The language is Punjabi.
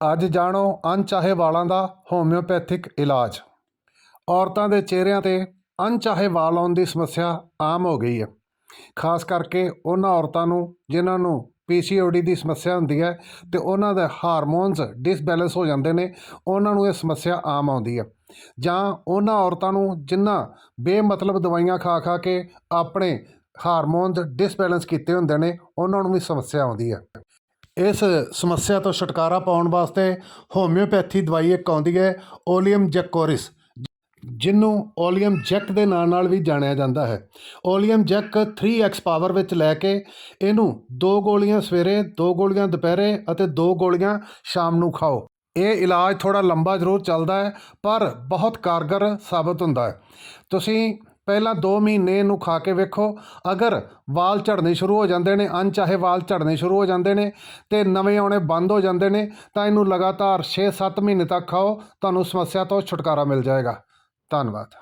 ਅੱਜ ਜਾਣੋ ਅਣਚਾਹੇ ਵਾਲਾਂ ਦਾ ਹੋਮਿਓਪੈਥਿਕ ਇਲਾਜ। ਔਰਤਾਂ ਦੇ ਚਿਹਰਿਆਂ 'ਤੇ ਅਣਚਾਹੇ ਵਾਲ ਆਉਣ ਦੀ ਸਮੱਸਿਆ ਆਮ ਹੋ ਗਈ ਹੈ। ਖਾਸ ਕਰਕੇ ਉਹਨਾਂ ਔਰਤਾਂ ਨੂੰ ਜਿਨ੍ਹਾਂ ਨੂੰ ਪੀਸੀਓਡੀ ਦੀ ਸਮੱਸਿਆ ਹੁੰਦੀ ਹੈ ਤੇ ਉਹਨਾਂ ਦੇ ਹਾਰਮੋਨਸ ਡਿਸਬੈਲੈਂਸ ਹੋ ਜਾਂਦੇ ਨੇ, ਉਹਨਾਂ ਨੂੰ ਇਹ ਸਮੱਸਿਆ ਆਮ ਆਉਂਦੀ ਹੈ। ਜਾਂ ਉਹਨਾਂ ਔਰਤਾਂ ਨੂੰ ਜਿਨ੍ਹਾਂ ਬੇਮਤਲਬ ਦਵਾਈਆਂ ਖਾ ਖਾ ਕੇ ਆਪਣੇ ਹਾਰਮੋਨਸ ਡਿਸਬੈਲੈਂਸ ਕੀਤੇ ਹੁੰਦੇ ਨੇ, ਉਹਨਾਂ ਨੂੰ ਵੀ ਸਮੱਸਿਆ ਆਉਂਦੀ ਹੈ। ਇਸ ਸਮੱਸਿਆ ਤੋਂ ਛੁਟਕਾਰਾ ਪਾਉਣ ਵਾਸਤੇ ਹੋਮਿਓਪੈਥੀ ਦਵਾਈ ਇੱਕ ਆਉਂਦੀ ਹੈ, ਓਲੀਅਮ ਜੈਕੋਰਿਸ, ਜਿਹਨੂੰ ਓਲੀਅਮ ਜੈਕ ਦੇ ਨਾਂ ਨਾਲ ਵੀ ਜਾਣਿਆ ਜਾਂਦਾ ਹੈ। ਓਲੀਅਮ ਜੈਕ 3x ਪਾਵਰ ਵਿੱਚ ਲੈ ਕੇ ਇਹਨੂੰ ਦੋ ਗੋਲੀਆਂ ਸਵੇਰੇ, ਦੋ ਗੋਲੀਆਂ ਦੁਪਹਿਰੇ ਅਤੇ ਦੋ ਗੋਲੀਆਂ ਸ਼ਾਮ ਨੂੰ ਖਾਓ। ਇਹ ਇਲਾਜ ਥੋੜਾ ਲੰਬਾ ਜ਼ਰੂਰ ਚੱਲਦਾ ਹੈ, ਪਰ ਬਹੁਤ ਕਾਰਗਰ ਸਾਬਤ ਹੁੰਦਾ ਹੈ। ਤੁਸੀਂ ਪਹਿਲਾਂ 2 ਮਹੀਨੇ ਇਹਨੂੰ ਖਾ ਕੇ ਵੇਖੋ। ਅਗਰ ਵਾਲ ਝੜਨੇ ਸ਼ੁਰੂ ਹੋ ਜਾਂਦੇ ਨੇ, ਅਣਚਾਹੇ ਵਾਲ ਝੜਨੇ ਸ਼ੁਰੂ ਹੋ ਜਾਂਦੇ ਨੇ ਤੇ ਨਵੇਂ ਆਉਣੇ ਬੰਦ ਹੋ ਜਾਂਦੇ ਨੇ, ਤਾਂ ਇਹਨੂੰ ਲਗਾਤਾਰ 6-7 ਮਹੀਨੇ ਤੱਕ ਖਾਓ, ਤੁਹਾਨੂੰ ਸਮੱਸਿਆ ਤੋਂ ਛੁਟਕਾਰਾ ਮਿਲ ਜਾਏਗਾ। ਧੰਨਵਾਦ।